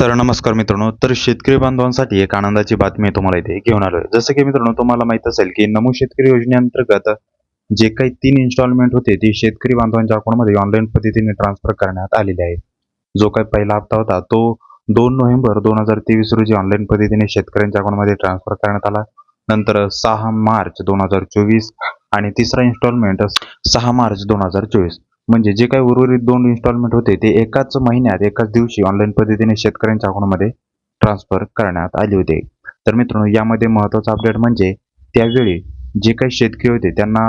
तर नमस्कार मित्रांनो तर शेतकरी बांधवांसाठी एक आनंदाची बातमी तुम्हाला इथे घेऊन आलोय. जसं की मित्रांनो तुम्हाला माहीत असेल की नमो शेतकरी योजनेअंतर्गत जे काही तीन इन्स्टॉलमेंट होते ती शेतकरी बांधवांच्या अकाउंटमध्ये ऑनलाईन पद्धतीने ट्रान्सफर करण्यात आलेली आहे. जो काही पहिला हप्ता होता तो दोन नोव्हेंबर दोन हजार तेवीस रोजी ऑनलाईन पद्धतीने शेतकऱ्यांच्या अकाउंटमध्ये ट्रान्सफर करण्यात आला. नंतर सहा मार्च दोन हजार चोवीस आणि तिसरा इन्स्टॉलमेंट सहा मार्च दोन हजार चोवीस. म्हणजे जे काही उर्वरित दोन इन्स्टॉलमेंट होते ते एकाच महिन्यात एकाच दिवशी ऑनलाईन पद्धतीने शेतकऱ्यांच्या अकाउंटमध्ये ट्रान्सफर करण्यात आले होते. तर मित्रांनो यामध्ये महत्त्वाचा अपडेट म्हणजे त्यावेळी जे काही शेतकरी होते त्यांना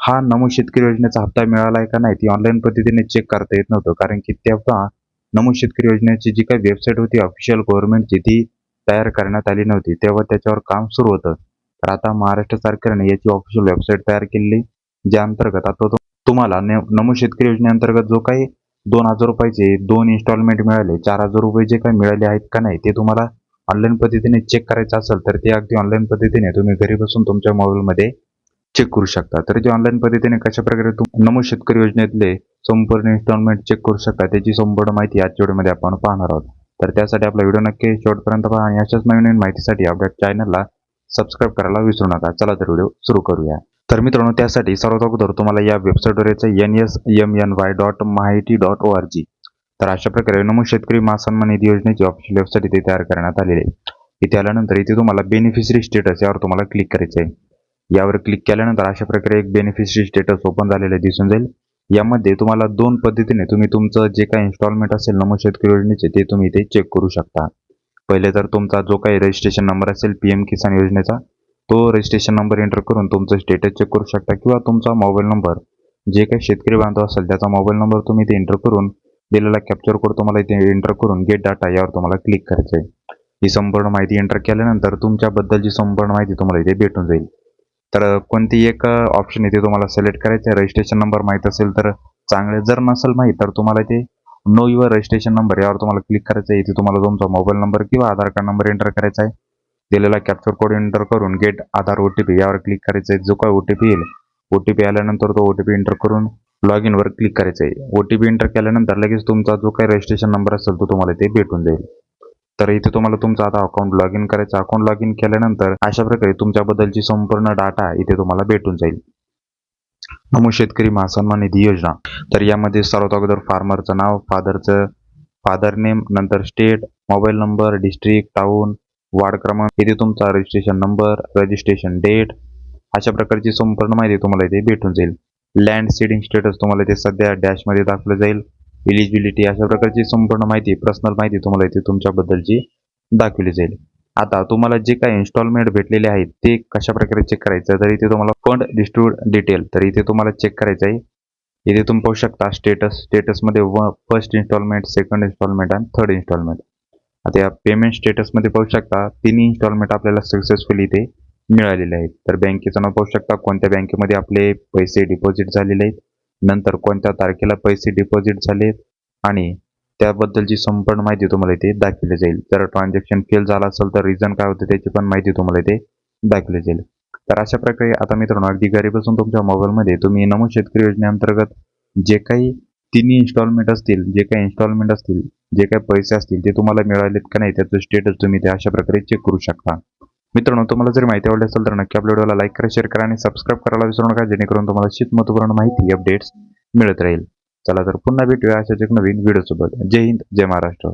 हा नमो शेतकरी योजनेचा हप्ता मिळाला आहे का नाही ती ऑनलाईन पद्धतीने चेक करता येत नव्हतं. कारण की तेव्हा नमो शेतकरी योजनेची जी काही वेबसाईट होती ऑफिशियल गव्हर्नमेंटची ती तयार करण्यात आली नव्हती. तेव्हा त्याच्यावर काम सुरू होतं. तर आता महाराष्ट्र सरकारने याची ऑफिशियल वेबसाईट तयार केलेली ज्या अंतर्गत आता तो तुम्हाला नमो शेतकरी योजनेअंतर्गत जो काही दोन हजार रुपयाचे दोन इन्स्टॉलमेंट मिळाले चार हजार रुपये जे काही मिळाले आहेत का नाही ते तुम्हाला ऑनलाईन पद्धतीने चेक करायचं असेल तर ते अगदी ऑनलाईन पद्धतीने तुम्ही घरी बसून तुमच्या मोबाईलमध्ये चेक करू शकता. तर ते ऑनलाईन पद्धतीने कशा प्रकारे नमो शेतकरी योजनेतले संपूर्ण इन्स्टॉलमेंट चेक करू शकता त्याची संपूर्ण माहिती आजच्या व्हिडिओमध्ये आपण पाहणार आहोत. तर त्यासाठी आपला व्हिडिओ नक्की शेवटपर्यंत पहा आणि अशाच नवीन नवीन माहितीसाठी आपल्या चॅनलला सबस्क्राईब करायला विसरू नका. चला तर व्हिडिओ सुरू करूया. तर मित्रांनो त्यासाठी सर्वात अगोदर तुम्हाला या वेबसाईटवर यायचं N S M N Y dot माहिती डॉट ओ आर जी तर अशा प्रकारे नमो शेतकरी महासन्मान निधी योजनेची ऑफिशियल वेबसाईट इथे तयार करण्यात आलेली आहे. इथे आल्यानंतर इथे तुम्हाला बेनिफिशरी स्टेटस यावर तुम्हाला क्लिक करायचं आहे यावर क्लिक केल्यानंतर अशा प्रकारे एक बेनिफिशरी स्टेटस ओपन झालेलं दिसून जाईल. यामध्ये तुम्हाला दोन पद्धतीने तुम्ही तुमचं जे काही इन्स्टॉलमेंट असेल नमो शेतकरी योजनेचे ते तुम्ही इथे चेक करू शकता. पहिले तर तुमचा जो काही रजिस्ट्रेशन नंबर असेल पी एम किसान योजनेचा तो रजिस्ट्रेशन नंबर एंटर करून तुमचं स्टेटस चेक करू शकता किंवा तुमचा मोबाईल नंबर जे काही शेतकरी बांधव असेल त्याचा मोबाईल नंबर तुम्ही इथे एंटर करून दिलेला कॅप्चर कोड तुम्हाला इथे एंटर करून गेट डाटा यावर तुम्हाला क्लिक करायचं आहे ही संपूर्ण माहिती एंटर केल्यानंतर तुमच्याबद्दलची संपूर्ण माहिती तुम्हाला इथे भेटून जाईल. तर कोणती एक ऑप्शन इथे तुम्हाला सिलेक्ट करायचं आहे रजिस्ट्रेशन नंबर माहीत असेल तर चांगले जर नसेल माहीत तर तुम्हाला इथे नो युअर रजिस्ट्रेशन नंबर यावर तुम्हाला क्लिक करायचं आहे इथे तुम्हाला तुमचा मोबाईल नंबर किंवा आधार कार्ड नंबर एंटर करायचा आहे दिलेला कॅप्चर कोड एंटर करून गेट आधार ओटीपी यावर क्लिक करायचं आहे जो काय ओ टी पी येईल ओटीपी आल्यानंतर तो ओटीपी एंटर करून लॉग इनवर क्लिक करायचं आहे ओ टी पी एंटर केल्यानंतर लगेच तुमचा जो काही रजिस्ट्रेशन नंबर असेल तो तुम्हाला ते भेटून जाईल. तर इथे तुम्हाला तुमचा आता अकाउंट लॉग इन करायचं. अकाउंट लॉग इन केल्यानंतर अशा प्रकारे तुमच्याबद्दलची संपूर्ण डाटा इथे तुम्हाला भेटून जाईल. नमो शेतकरी महासन्मान निधी योजना. तर यामध्ये सर्वात अगोदर फार्मरचं नाव फादरचं फादर नेम नंतर state mobile number district town ward क्रमांक इथे तुमचा रजिस्ट्रेशन नंबर रजिस्ट्रेशन डेट अशा प्रकारची संपूर्ण माहिती तुम्हाला इथे भेटून जाईल. लँड सीडिंग स्टेटस तुम्हाला इथे सध्या डॅशमध्ये दाखवलं जाईल. इलिजिबिलिटी अशा प्रकारची संपूर्ण माहिती पर्सनल माहिती तुम्हाला इथे तुमच्याबद्दलची दाखवली जाईल. आता तुम्हाला जे काही इन्स्टॉलमेंट भेटलेले आहेत ते कशा प्रकारे चेक करायचं तर इथे तुम्हाला फंड डिस्ट्रीब्यूट डिटेल तर इथे तुम्हाला चेक करायचं आहे. इथे तुम्ही पाहू शकता स्टेटस स्टेटसमध्ये व फर्स्ट इन्स्टॉलमेंट सेकंड इन्स्टॉलमेंट आणि थर्ड इन्स्टॉलमेंट आता या पेमेंट स्टेटसमध्ये पाहू शकता तिन्ही इन्स्टॉलमेंट आपल्याला सक्सेसफुली इथे मिळालेले आहेत. तर बँकेचं नाव पाहू शकता कोणत्या बँकेमध्ये आपले पैसे डिपॉझिट झालेले आहेत नंतर कोणत्या तारखेला पैसे डिपॉझिट झालेत आणि त्याबद्दलची संपूर्ण माहिती तुम्हाला इथे दाखवली जाईल. जर ट्रान्झॅक्शन फेल झाला असेल तर रिझन काय होतं त्याची पण माहिती तुम्हाला इथे दाखवली जाईल. तर अशा प्रकारे आता मित्रांनो अगदी घरी बसून तुमच्या मोबाईलमध्ये तुम्ही नमो शेतकरी योजनेअंतर्गत जे काही तिन्ही इन्स्टॉलमेंट असतील जे काही इन्स्टॉलमेंट असतील जे काही पैसे असतील ते तुम्हाला मिळालेत का नाही त्याचं स्टेटस तुम्ही ते अशा प्रकारे चेक करू शकता. मित्रांनो तुम्हाला जर माहिती आवडली असेल तर नक्की आपल्या व्हिडिओला लाईक करा शेअर करा आणि सबस्क्राईब करायला विसरू नका जेणेकरून तुम्हाला शीत महत्त्वपूर्ण माहिती अपडेट्स मिळत राहील. चला तर पुन्हा भेटूया अशाच एक नवीन व्हिडिओसोबत जय हिंद जय महाराष्ट्र.